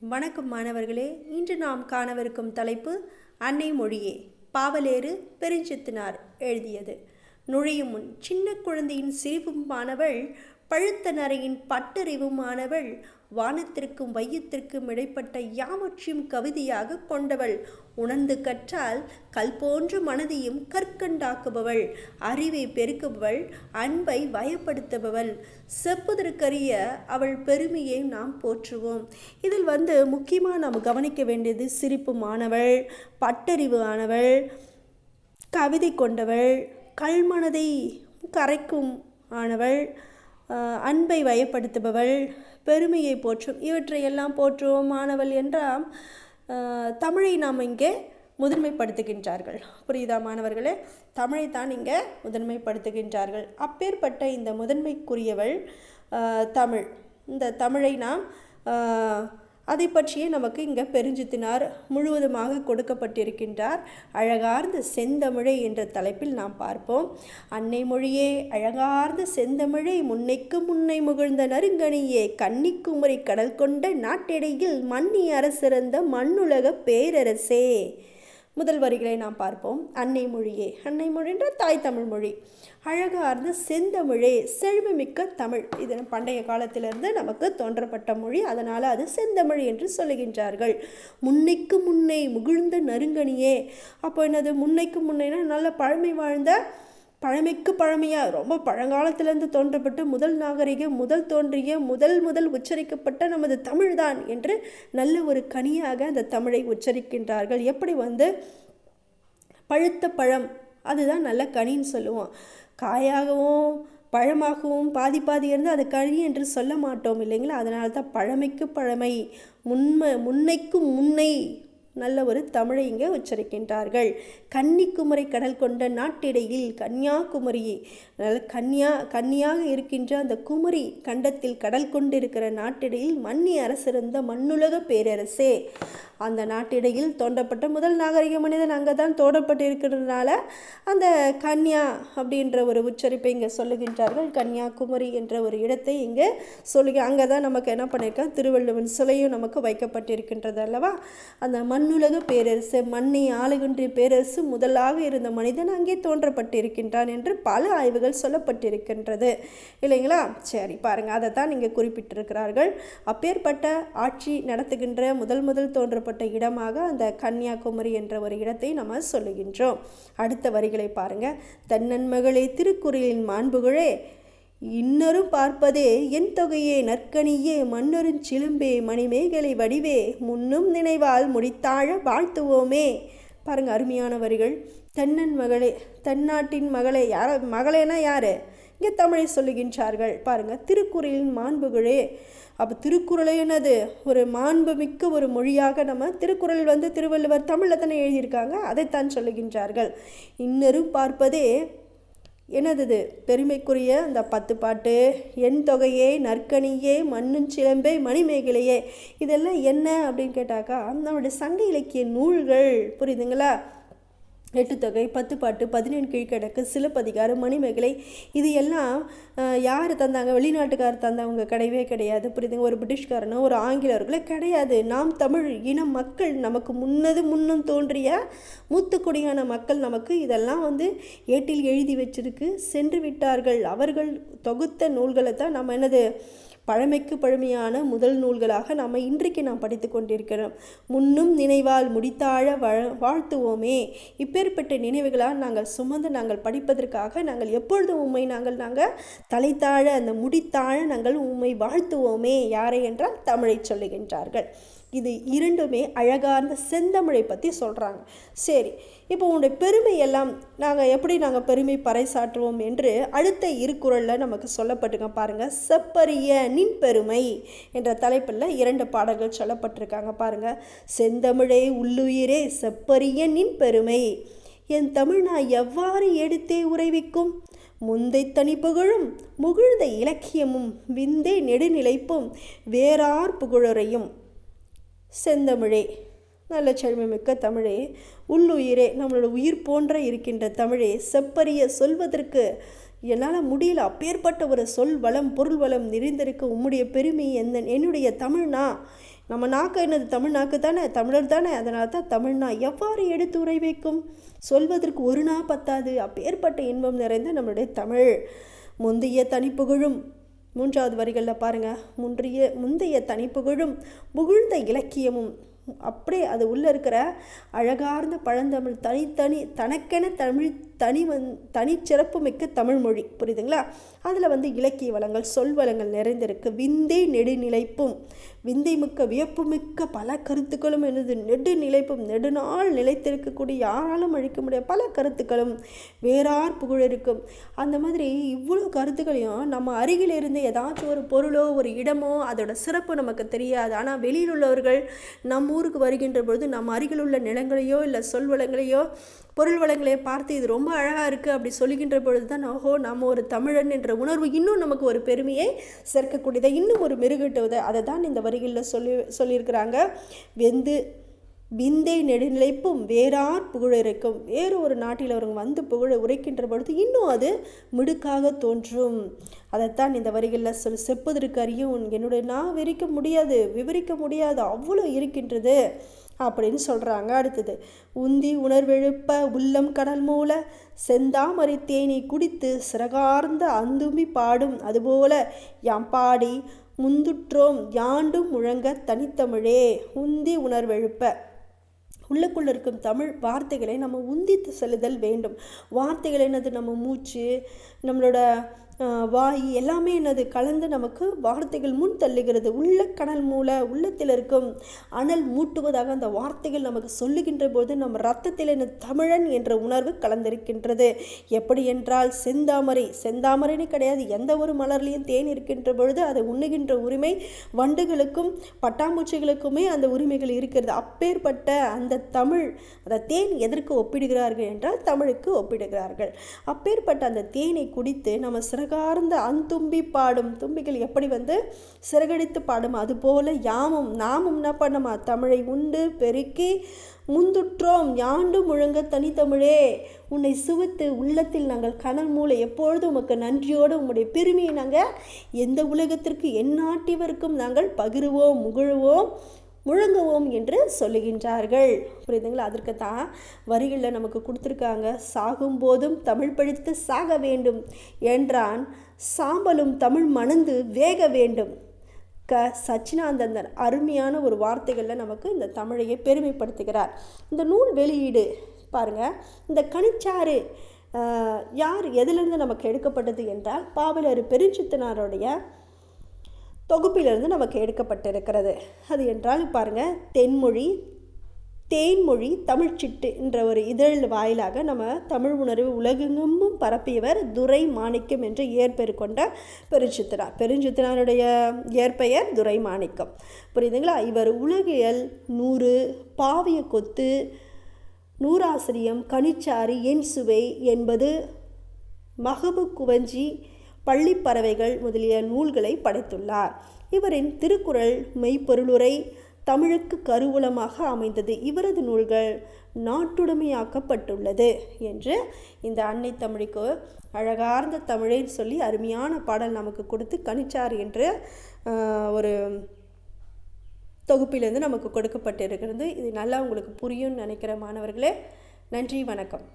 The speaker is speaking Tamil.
வணக்கம் மாணவர்களே இன்று நாம் காணவிருக்கும் தலைப்பு அன்னை மொழியே பாவலேறு பெருஞ்சித்தினார் எழுதியது. நுழையும் முன் சின்ன குழந்தையின் சிரிப்புமானவள் பழுத்த நரையின் பட்டறிவுமானவள் வானத்திற்கும் வையத்திற்கும் இடைப்பட்ட யாவற்றையும் கவிதையாக கொண்டவள். உணர்ந்து கற்றால் கல் போன்ற மனதையும் கற்கண்டாக்குபவள். அறிவை பெருக்குபவள். அன்பை வயப்படுத்துபவள். செப்புதற்கரிய அவள் பெருமையை நாம் போற்றுவோம். இதில் வந்து முக்கியமாக நாம் கவனிக்க வேண்டியது சிரிப்பு மாணவள் பட்டறிவு ஆனவள் கவிதை கொண்டவள் கல்மனதை கரைக்கும் ஆனவள் அன்பை வயப்படுத்துபவள் பெருமையை போற்றும். இவற்றையெல்லாம் போற்றுவோம் மாணவள் என்றால் தமிழை நாம் இங்கே முதன்மைப்படுத்துகின்றார்கள். புரியுதா மாணவர்களே? தமிழை தான் இங்கே முதன்மைப்படுத்துகின்றார்கள். அப்பேற்பட்ட இந்த முதன்மைக்குரியவள் தமிழ். இந்த தமிழை நாம் அதை பற்றியே நமக்கு இங்கே பெருஞ்சித்தினார் முழுவதுமாக கொடுக்கப்பட்டிருக்கின்றார். அழகார்ந்த செந்தமிழை என்ற தலைப்பில் நாம் பார்ப்போம். அன்னை மொழியே அழகார்ந்த செந்தமிழை முன்னைக்கு முன்னை முகிழ்ந்த நறுங்கணியே கன்னிக்குமரி கடல் கொண்ட நாட்டிடையில் மன்னி அரசிறந்த மண்ணுலக பேரரசே. முதல் வரிகளை நாம் பார்ப்போம். அன்னை மொழியே. அன்னை மொழி என்ற தாய் தமிழ் மொழி. அழகார்ந்த செந்தமிழே செழுமைமிக்க தமிழ். இது பண்டைய காலத்திலிருந்து நமக்கு தோன்றப்பட்ட மொழி. அதனால் அது செந்தமிழ் என்று சொல்லுகின்றார்கள். முன்னைக்கு முன்னை முகிழ்ந்த நறுங்கனியே அப்போ என்னது? முன்னைக்கு முன்னைனா நல்ல பழமை வாழ்ந்த பழமைக்கு பழமையாக ரொம்ப பழங்காலத்திலிருந்து தோன்றப்பட்டு முதல் நாகரிகம் முதல் தோன்றிய முதல் முதல் உச்சரிக்கப்பட்ட நமது தமிழ்தான் என்று நல்ல ஒரு கனியாக அந்த தமிழை உச்சரிக்கின்றார்கள். எப்படி வந்து பழுத்த பழம் அதுதான் நல்ல கனின்னு சொல்லுவோம். காயாகவும் பழமாகவும் பாதி பாதி இருந்து அது கனி என்று சொல்ல மாட்டோம் இல்லைங்களா? அதனால தான் பழமைக்கு பழமை முன்மை முன்னைக்கு முன்னை நல்ல ஒரு தமிழை இங்கே உச்சரிக்கின்றார்கள். கன்னிக்குமரி கடல் கொண்ட நாட்டிடையில் கன்னியாகுமரி நல்ல கன்னியா கன்னியாக இருக்கின்ற அந்த குமரி கண்டத்தில் கடல் கொண்டிருக்கிற நாட்டிடையில் மன்னி அரசிருந்த மண்ணுலக பேரரசே. அந்த நாட்டிடையில் தோண்டப்பட்ட முதல் நாகரிக மனிதன் அங்கே தான் தோன்றப்பட்டு இருக்கிறதுனால அந்த கன்யா அப்படின்ற ஒரு உச்சரிப்பை இங்கே சொல்லுகின்றார்கள். கன்னியாகுமரி என்ற ஒரு இடத்தை இங்கே சொல்லி அங்கே தான் நமக்கு என்ன பண்ணியிருக்கோம் திருவள்ளுவன் சிலையும் நமக்கு வைக்கப்பட்டிருக்கின்றது அல்லவா? அந்த மண் மண்ணுலக பேரரசு மண்ணை ஆளுகின்ற பேரரசு முதலாக இருந்த மனிதன் அங்கே தோன்றப்பட்டிருக்கின்றான் என்று பல ஆய்வுகள் சொல்லப்பட்டிருக்கின்றது. இல்லைங்களா? சரி பாருங்க. அதை தான் இங்கே குறிப்பிட்டிருக்கிறார்கள். அப்பேற்பட்ட ஆட்சி நடத்துகின்ற முதல் முதல் தோன்றப்பட்ட இடமாக அந்த கன்னியாகுமரி என்ற ஒரு இடத்தை நம்ம சொல்லுகின்றோம். அடுத்த வரிகளை பாருங்க. தன்னன்மகளே திருக்குறளின் மாண்புகளே இன்னரும் பார்ப்பதே என் தொகையே நற்கனியே மன்னரும் சிலும்பே மணிமேகலை வடிவே முன்னும் நினைவால் முடித்தாழ வாழ்த்துவோமே. பாருங்க அருமையான வரிகள் தென்னன் மகளே தென்னாட்டின் மகளே யார மகளேனா யாரு? இங்கே தமிழை சொல்லுகின்றார்கள். பாருங்க திருக்குறளின் மாண்புகளே. அப்போ திருக்குறளே என்னது? ஒரு மாண்புமிக்க ஒரு மொழியாக நம்ம திருக்குறள் வந்து திருவள்ளுவர் தமிழில் தானே எழுதியிருக்காங்க? அதைத்தான் சொல்லுகின்றார்கள். இன்னரும் பார்ப்பதே எனது பெருமைக்குரிய அந்த பத்து பாட்டு என் தொகையே நற்கனியே மண்ணும் சிலம்பே மணிமேகலையே இதெல்லாம் என்ன அப்படின்னு கேட்டாக்கா நம்மளுடைய சங்க இலக்கிய நூல்கள் புரியுதுங்களா? எட்டுத்தொகை பத்து பாட்டு பதினேழு கீழ்கணக்கு சிலப்பதிகாரம் மணிமேகலை இது எல்லாம் யார் தந்தாங்க? வெளிநாட்டுக்காரர் தந்தவங்க கிடையவே கிடையாது. புரியுதுங்க? ஒரு பிரிட்டிஷ்காரனோ ஒரு ஆங்கிலேயர்களோ கிடையாது. நாம் தமிழ் இன மக்கள் நமக்கு முன்னது முன்னும் தோன்றிய மூத்துக்குடியான மக்கள் நமக்கு இதெல்லாம் வந்து ஏட்டில் எழுதி வச்சிருக்கு. சென்று விட்டார்கள். அவர்கள் தொகுத்த நூல்களை தான் நம்ம என்னது பழமைக்கு பழமையான முதல் நூல்களாக நாம் இன்றைக்கு நாம் படித்து கொண்டிருக்கிறோம். முன்னும் நினைவால் முடித்தாழ வாழ்த்துவோமே. இப்பேற்பட்ட நினைவுகளால் நாங்கள் சுமந்து நாங்கள் படிப்பதற்காக நாங்கள் எப்பொழுதும் உண்மை நாங்கள் நாங்கள் தலைத்தாழ அந்த முடித்தாழ நாங்கள் உண்மை வாழ்த்துவோமே. யாரை என்றால் தமிழை சொல்லுகின்றார்கள். இது இரண்டுமே அழகார்ந்த செந்தமிழை பற்றி சொல்கிறாங்க சரி இப்போ உன்னுடைய பெருமை எல்லாம் நாங்கள் எப்படி நாங்கள் பெருமை பறைசாற்றுவோம் என்று அடுத்த இருக்குறளில் நமக்கு சொல்லப்பட்டுங்க பாருங்கள் செப்பரிய நின் பெருமை என்ற தலைப்பில் இரண்டு பாடல்கள் சொல்லப்பட்டிருக்காங்க பாருங்கள் செந்தமிழே உள்ளுயிரே செப்பரிய நின் பெருமை. என் தமிழ் நான் எவ்வாறு எடுத்தே உறைவிக்கும்? முந்தை தனி புகழும் முகிழ்ந்த இலக்கியமும் விந்தை நெடுநிலைப்பும் வேறார் புகழுரையும் செந்தமிழே. நல்ல செழுமைமிக்க தமிழே. உள்ளுயிரே நம்மளோட உயிர் போன்ற இருக்கின்ற தமிழே. செப்பரிய சொல்வதற்கு என்னால் முடியல. அப்பேற்பட்ட ஒரு சொல் வளம் பொருள் வளம் நிறைந்திருக்க உம்முடைய பெருமை எந்த என்னுடைய தமிழ்னா நம்ம நாக்கு என்னது? தமிழ் நாக்கு தானே? தமிழர் தானே? அதனால தான் தமிழ்னா எவ்வாறு எடுத்து உரை வைக்கும்? சொல்வதற்கு ஒரு நா பத்தாது. அப்பேற்பட்ட இன்பம் நிறைந்த நம்மளுடைய தமிழ். முந்தைய தனிப்புகழும் மூன்றாவது வரிகளில் பாருங்கள் முன்றிய முந்தைய தனிப்புகழும் புகழ்ந்த இலக்கியமும் அப்படியே அது உள்ளே இருக்கிற அழகார்ந்த பழந்தமிழ் தனித்தனி தனக்கென தமிழ் தனி வந் தனிச்சிறப்பு மிக்க தமிழ் மொழி. புரியுதுங்களா? அதில் வந்து இலக்கிய வளங்கள் சொல் வளங்கள் நிறைந்திருக்கு. விந்தை நெடுநிலைப்பும் விந்தை மிக்க வியப்பு மிக்க பல கருத்துக்களும் எனது நெடுநிலைப்பும் நெடுநாள் நிலைத்திருக்கக்கூடிய யாராலும் அழிக்க முடிய பல கருத்துக்களும் வேறார் புகழ் இருக்கும் அந்த மாதிரி இவ்வளோ கருத்துக்களையும் நம்ம அருகில் இருந்து ஏதாச்சும் ஒரு பொருளோ ஒரு இடமோ அதோட சிறப்பு நமக்கு தெரியாது. ஆனால் வெளியில் உள்ளவர்கள் நம்ம ஊருக்கு வருகின்ற பொழுது நம்ம அருகில் உள்ள நிலங்களையோ இல்லை சொல் வளங்களையோ பொருள் வளங்களையோ பார்த்து இது ரொம்ப அழகாக இருக்குது அப்படி சொல்லுகின்ற பொழுது தான் ஓஹோ நம்ம ஒரு தமிழன் என்ற உணர்வு இன்னும் நமக்கு ஒரு பெருமையை சேர்க்கக்கூடியதை இன்னும் ஒரு மெருகட்டுவதை அதை தான் இந்த வரிகளில் சொல்லி சொல்லியிருக்கிறாங்க. வெந்து விந்தை நெடுநிலைப்பும் வேறார் புகழிருக்கும். வேறு ஒரு நாட்டில் அவங்க வந்து புகழ உரைக்கின்ற பொழுது இன்னும் அது மிடுக்காக தோன்றும். அதைத்தான் இந்த வரிகளில் சொல் செப்பதற்கு அறியும். என்னுடைய நான் விரிக்க முடியாது விவரிக்க முடியாது அவ்வளோ இருக்கின்றது அப்படின்னு சொல்கிறாங்க அடுத்தது உந்தி உணர்வெழுப்ப உள்ளம் கடல் மூல செந்தாமரை தேனை குடித்து சிறகார்ந்த அந்தும்பி பாடும். அதுபோல யாம் பாடி முந்துற்றோம் யாண்டும் முழங்க தனித்தமிழே. உந்தி உணர்வெழுப்ப உள்ளுக்குள்ளே இருக்கும் தமிழ் வார்த்தைகளை நம்ம உந்தித்து செல்லுதல் வேண்டும். வார்த்தைகள் என்னது? நம்ம மூச்சு நம்மளோட வாய் எல்லாமே என்னது கலந்து நமக்கு வார்த்தைகள் முன் தள்ளுகிறது. உள்ள கடல் மூல உள்ளத்தில் இருக்கும் அனல் மூட்டுவதாக அந்த வார்த்தைகள் நமக்கு சொல்லுகின்ற போது நம்ம ரத்தத்தில் என்ன தமிழன் என்ற உணர்வு கலந்திருக்கின்றது. எப்படி என்றால் செந்தாமரை செந்தாமரைன்னு கிடையாது எந்த ஒரு மலர்லையும் தேன் இருக்கின்ற பொழுது அதை உண்ணுகின்ற உரிமை வண்டுகளுக்கும் பட்டாம்பூச்சிகளுக்குமே அந்த உரிமைகள் இருக்கிறது. அப்பேற்பட்ட அந்த தமிழ் அந்த தேன் எதற்கு ஒப்பிடுகிறார்கள் என்றால் தமிழுக்கு ஒப்பிடுகிறார்கள். அப்பேற்பட்ட அந்த தேனை குடித்து நம்ம சிற சிறுகார்ந்த அந்தும்பி பாடும். தும்பிகள் எப்படி வந்து சிறகடித்து பாடும்? அதுபோல யாமும் நாமும் என்ன பண்ணுமா? தமிழை உண்டு பெருக்கி முந்துற்றோம். யாண்டு முழங்க தனித்தமிழே உன்னை சுவித்து உள்ளத்தில் நாங்கள் கணல் மூளை எப்பொழுதும் உமக்கு நன்றியோடு உம்முடைய பெருமையை நாங்கள் எந்த உலகத்திற்கு எந்நாட்டிவருக்கும் நாங்கள் பகிருவோம் முகழுவோம். முழங்குவோம் என்று சொல்லுகின்றார்கள். புரியுதுங்களா? அதற்கு தான் வரிகளில் நமக்கு கொடுத்துருக்காங்க. சாகும்போதும் தமிழ் படித்து சாக வேண்டும் என்றான். சாம்பலும் தமிழ் மணந்து வேக வேண்டும். க. சச்சினானந்தன் அருமையான ஒரு வார்த்தைகளில் நமக்கு இந்த தமிழையை பெருமைப்படுத்துகிறார். இந்த நூல் வெளியீடு பாருங்கள் இந்த கனிச்சாறு யார் எதிலிருந்து நமக்கு எடுக்கப்பட்டது என்றால் பாவலர் பெருஞ்சித்தனாருடைய தொகுப்பிலிருந்து நமக்கு எடுக்கப்பட்டிருக்கிறது. அது என்றால் பாருங்கள் தென்மொழி தேன்மொழி தமிழ்ச்சிட்டு என்ற ஒரு இதழ் வாயிலாக நம்ம தமிழ் உணர்வு உலகெங்கும் பரப்பியவர் துரை மாணிக்கம் என்று இயற்பெயர் கொண்ட பெருஞ்சித்திரார் பெருஞ்சித்திராருடைய இயற்பெயர் துரை மாணிக்கம். புரியுதுங்களா? இவர் உலகியல் நூறு பாவிய கொத்து நூறாசிரியம் கனிச்சாறு என் சுவை என்பது மகபு குவஞ்சி பள்ளிப்பறவைகள் முதலிய நூல்களை படைத்துள்ளார். இவரின் திருக்குறள் மெய்ப்பொருளுரை தமிழுக்கு கருவூலமாக அமைந்தது. இவரது நூல்கள் நாட்டுடைமையாக்கப்பட்டுள்ளது என்று இந்த அன்னை தமிழுக்கு அழகார்ந்த தமிழைன்னு சொல்லி அருமையான பாடல் நமக்கு கொடுத்து கணிச்சார் என்று ஒரு தொகுப்பிலிருந்து நமக்கு கொடுக்கப்பட்டிருக்கிறது. இது நல்லா உங்களுக்கு புரியும்னு நினைக்கிற மாணவர்களே நன்றி வணக்கம்.